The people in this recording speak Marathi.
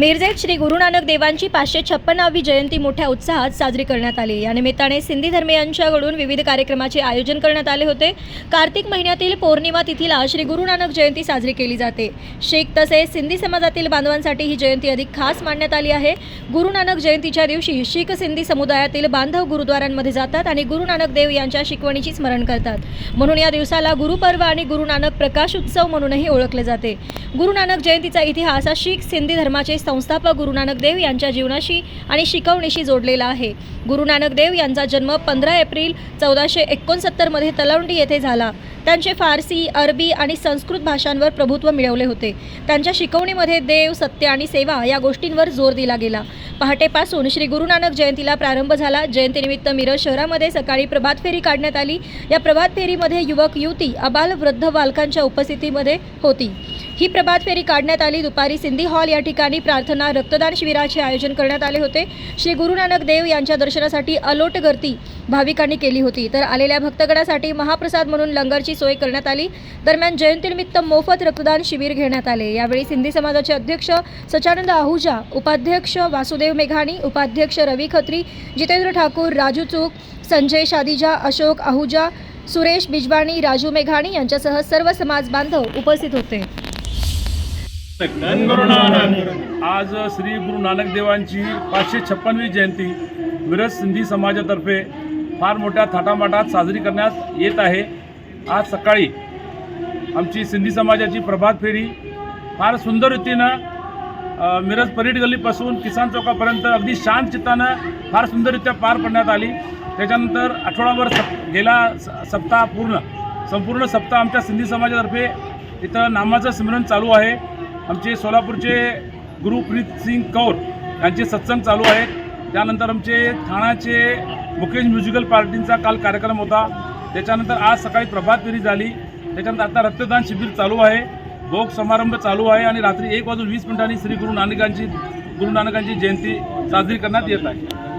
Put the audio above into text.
मिरजेत श्री गुरु नानक देवांची पाचशे छप्पनावी जयंती मोठ्या उत्साहात साजरी करण्यात आली. या निमित्ताने सिंधी धर्मियांच्याकडून विविध कार्यक्रमाचे आयोजन करण्यात आले होते. कार्तिक महिन्यातील पौर्णिमा तिथीला श्री गुरु नानक जयंती साजरी केली जाते. शीख तसेच सिंधी समाजातील बांधवांसाठी ही जयंती अधिक खास मानण्यात आली आहे. गुरु नानक जयंतीच्या दिवशी शीख सिंधी समुदायातील बांधव गुरुद्वारांमध्ये जातात आणि गुरु नानक देव यांच्या शिकवणीची स्मरण करतात. म्हणून या दिवसाला गुरुपर्व आणि गुरु नानक प्रकाश उत्सव म्हणूनही ओळखले जाते. गुरु नानक जयंतीचा इतिहास हा शीख सिंधी धर्माचे संस्थापक गुरु नानक देव यांच्या जीवनाशी आणि शिकवणीशी जोडलेला आहे. गुरु नानक देव यांचा जन्म पंधरा एप्रिल चौदाशे एकोणसत्तरमध्ये तलवंडी येथे झाला. त्यांचे फारसी अरबी आणि संस्कृत भाषांवर प्रभुत्व मिळवले होते. त्यांच्या शिकवणीमध्ये देव सत्य आणि सेवा या गोष्टींवर जोर दिला गेला. पहाटेपासून श्री गुरु नानक जयंतीला प्रारंभ झाला. जयंतीनिमित्त मिरज शहरामध्ये सकाळी प्रभात फेरी काढण्यात आली. या प्रभात फेरीमध्ये युवक युवती अबाल वृद्ध बालकांच्या उपस्थितीमध्ये होती. ही प्रभात फेरी काढण्यात आली. दुपारी सिंधी हॉल या ठिकाणी प्रार्थना रक्तदान शिबिराचे आयोजन करण्यात आले होते. श्री गुरु नानक देव यांच्या दर्शनासाठी अलोट गर्दी भाविकांनी केली होती. तर आलेल्या भक्तगणासाठी महाप्रसाद म्हणून लंगरची सोय करण्यात आली. दरम्यान जयंतीनिमित्त मोफत रक्तदान शिबिर घेण्यात आले. यावेळी सिंधी समाजाचे अध्यक्ष सचानंद आहुजा उपाध्यक्ष वासुदेव मेघाणी उपाध्यक्ष रवी खत्री जितेंद्र ठाकूर राजू चूक संजय शादिजा अशोक आहुजा सुरेश बिजवाणी राजू मेघाणी यांच्यासह सर्व समाज बांधव उपस्थित होते. आज श्री गुरु नानक देवांची पाचशे छप्पनवी जयंती मिरज सिंधी समाजातर्फे फार मोठ्या थाटामाटात साजरी करण्यात येत आहे. आज सकाळी आमची सिंधी समाजाची प्रभात फेरी फार सुंदर रीतीनं मिरज परेड गल्लीपासून किसान चौकापर्यंत अगदी शांत चित्तानं फार सुंदररित्या पार पडण्यात आली. त्याच्यानंतर आठवडाभर सप गेला स- सप्ताह पूर्ण संपूर्ण सप्ताह आमच्या सिंधी समाजातर्फे इथं नामाचं स्मरण चालू आहे. आमचे सोलापूरचे गुरुप्रीत सिंग कौर यांचे सत्संग चालू आहेत. त्यानंतर आमचे ठाण्याचे मुकेश म्युझिकल पार्टींचा काल कार्यक्रम होता. त्याच्यानंतर आज सकाळी प्रभात फेरी झाली. त्याच्यानंतर आता रक्तदान शिबिर चालू आहे. भोग समारंभ चालू आहे आणि रात्री एक वाजून वीस मिनिटांनी श्री गुरु नानकांची गुरु नानकांची जयंती साजरी करण्यात येत आहे.